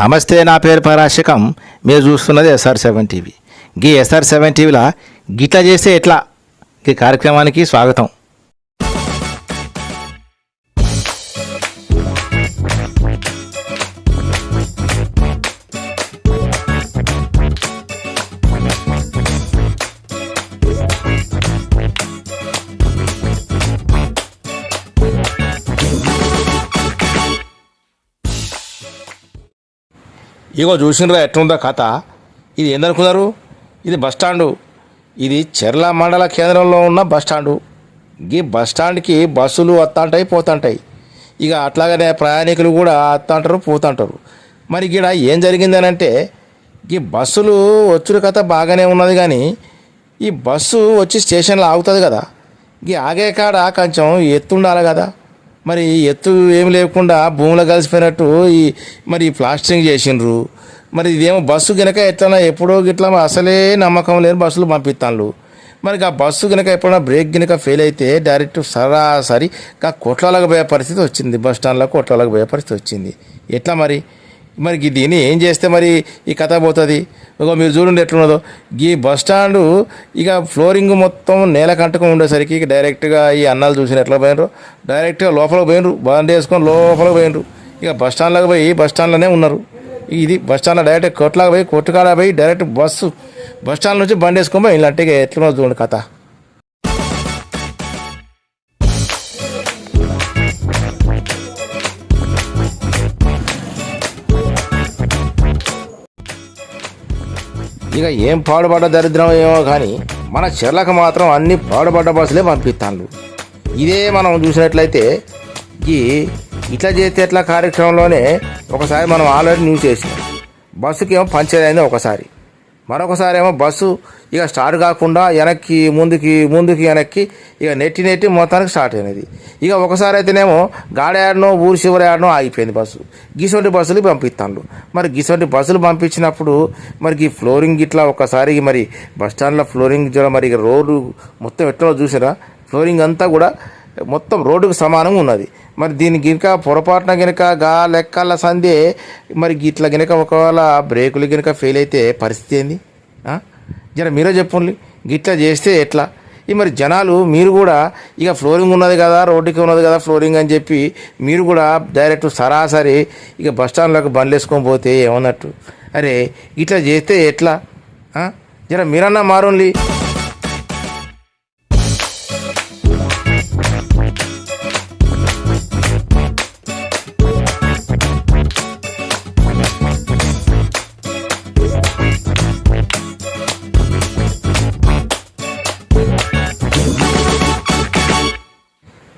నమస్తే నా పేరు పరాశకం. మీరు చూస్తున్నది ఎస్ఆర్ సెవెన్ టీవీ. గీ ఎస్ఆర్ సెవెన్ టీవీలో గిట్లా చేస్తే ఎట్లా? ఈ కార్యక్రమానికి స్వాగతం. ఇగో చూసినరా ఎట్లుందో కథ? ఇది ఏందనుకున్నారు? ఇది బస్ స్టాండు. ఇది చెర్ల మండల కేంద్రంలో ఉన్న బస్ ఈ బస్ స్టాండ్కి బస్సులు వస్తుంటాయి పోతుంటాయి. ఇక అట్లాగనే ప్రయాణికులు కూడా వస్తుంటారు పోతుంటారు. మరి ఇక్కడ ఏం జరిగిందని అంటే ఈ బస్సులు వచ్చుడు కథ బాగానే ఉన్నది కానీ ఈ బస్సు వచ్చి స్టేషన్లో ఆగుతుంది కదా. ఈ ఆగే కాడ కొంచెం ఎత్తుండాలి కదా. మరి ఎత్తు ఏమి లేకుండా భూమిలో కలిసిపోయినట్టు ఈ మరి ప్లాస్టరింగ్ చేసిండ్రు. మరి ఇదేమో బస్సు గనక ఎట్లా ఎప్పుడో గిట్లా అసలే నమ్మకం లేని బస్సులు పంపిస్తాను మరి ఆ బస్సు గనక ఎప్పుడైనా బ్రేక్ గనక ఫెయిల్ అయితే డైరెక్ట్ సరాసరి ఆ కొట్లాలకు పోయే పరిస్థితి వచ్చింది. బస్ స్టాండ్లో కొట్లాలకు పోయే పరిస్థితి వచ్చింది. ఎట్లా మరి? మరి దీన్ని ఏం చేస్తే మరి ఈ కథ పోతుంది? ఇక మీరు చూడండి ఎట్లున్నదో. ఈ బస్ స్టాండు ఇక ఫ్లోరింగ్ మొత్తం నేల కంటకం ఉండేసరికి ఇక డైరెక్ట్గా ఈ అన్నాలు చూసిన ఎట్లా పోయినరు? డైరెక్ట్గా లోపలికి పోయినరు బండి వేసుకొని లోపలికి పోయినరు. ఇక బస్ స్టాండ్లోకి పోయి బస్ స్టాండ్లోనే ఉన్నారు. ఇది బస్ స్టాండ్లో డైరెక్ట్ కొట్లాగా పోయి కొట్టుకాడ పోయి డైరెక్ట్ బస్సు బస్ స్టాండ్ నుంచి బండి వేసుకొని పోయి ఇలాంటి ఎట్లున్నదో చూడండి కథ. ఇక ఏం పాడుపడ్డ దరిద్రం ఏమో కానీ మన చెర్లకు మాత్రం అన్ని పాడుపడ్డ బస్సులే పంపిస్తాను ఇదే మనం చూసినట్లయితే ఈ ఇట్లా చేస్తే ఎట్లా కార్యక్రమంలోనే ఒకసారి మనం ఆల్రెడీ న్యూస్ చేసినాం. బస్సుకి ఏమో పంచర్ అయింది ఒకసారి. మరొకసారి ఏమో బస్సు ఇక స్టార్ట్ కాకుండా వెనక్కి ముందుకి ముందుకి వెనక్కి ఇక నెట్టి నెట్టి మొత్తానికి స్టార్ట్ అయినది. ఇక ఒకసారి అయితేనేమో గాడాడనో ఊరు చివరి ఆడనో ఆగిపోయింది బస్సు. గిసొంటి బస్సులు పంపిస్తాను మరి గిసొంటి బస్సులు పంపించినప్పుడు మరి ఈ ఫ్లోరింగ్ ఇట్లా ఒకసారి మరి బస్ స్టాండ్లో ఫ్లోరింగ్ జ్వరం మరి ఇక రోడ్డు మొత్తం ఎట్లా చూసినా ఫ్లోరింగ్ అంతా కూడా మొత్తం రోడ్డుకు సమానంగా ఉన్నది. మరి దీని గినక పొరపాటున గినక గా లెక్కల సందే మరి ఇట్లా గినక ఒకవేళ బ్రేకులు గినక ఫెయిల్ అయితే పరిస్థితి ఏంది? జర మీరే చెప్పండి గిట్లా చేస్తే ఎట్లా? ఈ మరి జనాలు మీరు కూడా ఇక ఫ్లోరింగ్ ఉన్నది కదా రోడ్డుకి ఉన్నది కదా ఫ్లోరింగ్ అని చెప్పి మీరు కూడా డైరెక్ట్ సరాసరి ఇక బస్ స్టాండ్లోకి బండ్లు వేసుకొని పోతే ఏమన్నట్టు? అరే ఇట్లా చేస్తే ఎట్లా? జర మీరన్నా మారుండి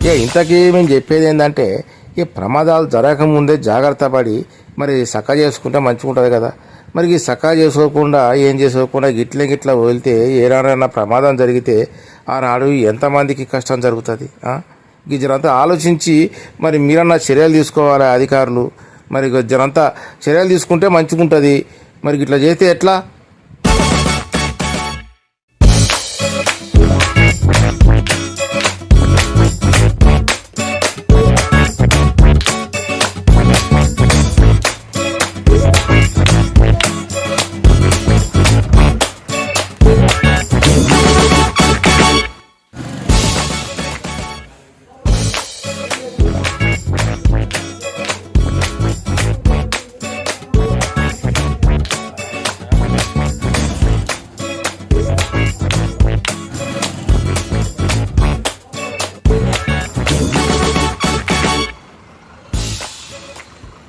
ఇక ఇంతకీ మేము చెప్పేది ఏంటంటే ఈ ప్రమాదాలు జరగకముందే జాగ్రత్త పడి మరి సక్క చేసుకుంటే మంచిగా ఉంటుంది కదా. మరి ఈ సక్క చేసుకోకుండా ఏం చేసుకోకుండా గిట్ల గిట్ల వదిలితే ఏనాడైనా ప్రమాదం జరిగితే ఆనాడు ఎంతమందికి కష్టం జరుగుతుంది ఈ జనంతా ఆలోచించి మరి మీరన్నా చర్యలు తీసుకోవాలి అధికారులు? మరి జనంతా చర్యలు తీసుకుంటే మంచిగా ఉంటుంది మరి ఇట్లా చేస్తే ఎట్లా?